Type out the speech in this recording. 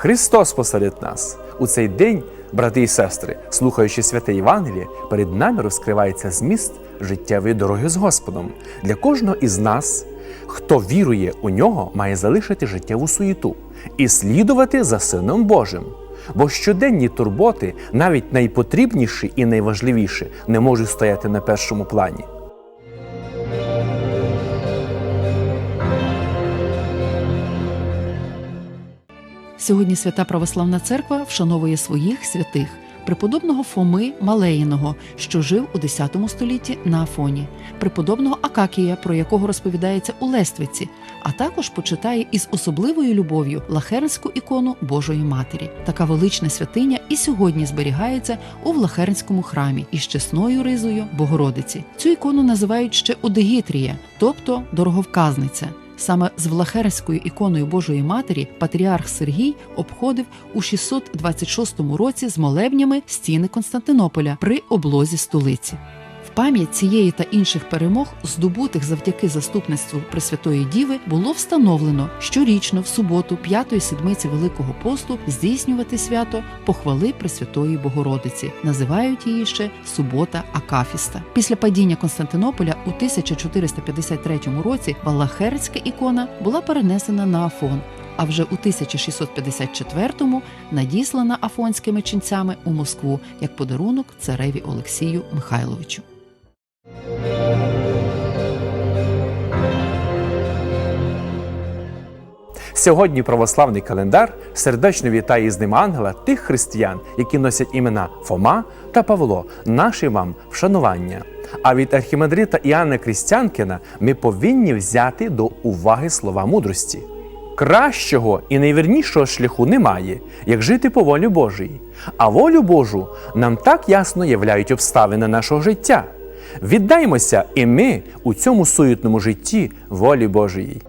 Христос посеред нас. У цей день, брати і сестри, слухаючи святе Євангеліє, перед нами розкривається зміст життєвої дороги з Господом. Для кожного із нас, хто вірує у нього, має залишити життєву суєту і слідувати за Сином Божим. Бо щоденні турботи, навіть найпотрібніші і найважливіші, не можуть стояти на першому плані. Сьогодні Свята Православна Церква вшановує своїх святих. Преподобного Фоми Малеїного, що жив у X столітті на Афоні, преподобного Акакія, про якого розповідається у Лествиці, а також почитає із особливою любов'ю лахернську ікону Божої Матері. Така велична святиня і сьогодні зберігається у Влахернському храмі із чесною ризою Богородиці. Цю ікону називають ще Одегітрія, тобто дороговказниця. Саме з Влахерською іконою Божої Матері патріарх Сергій обходив у 626 році з молебнями стіни Константинополя при облозі столиці. Пам'ять цієї та інших перемог, здобутих завдяки заступництву Пресвятої Діви, було встановлено щорічно в суботу п'ятої седмиці Великого посту здійснювати свято похвали Пресвятої Богородиці. Називають її ще Субота Акафіста. Після падіння Константинополя у 1453 році Валахерська ікона була перенесена на Афон. А вже у 1654-му надіслана афонськими ченцями у Москву як подарунок цареві Олексію Михайловичу. Сьогодні православний календар сердечно вітає із ним ангела тих християн, які носять імена Фома та Павло. Наші вам вшанування. А від архімандрита Іоанна Крістянкина ми повинні взяти до уваги слова мудрості. Кращого і найвірнішого шляху немає, як жити по волі Божій. А волю Божу нам так ясно являють обставини нашого життя. Віддаймося і ми у цьому суетному житті волі Божої.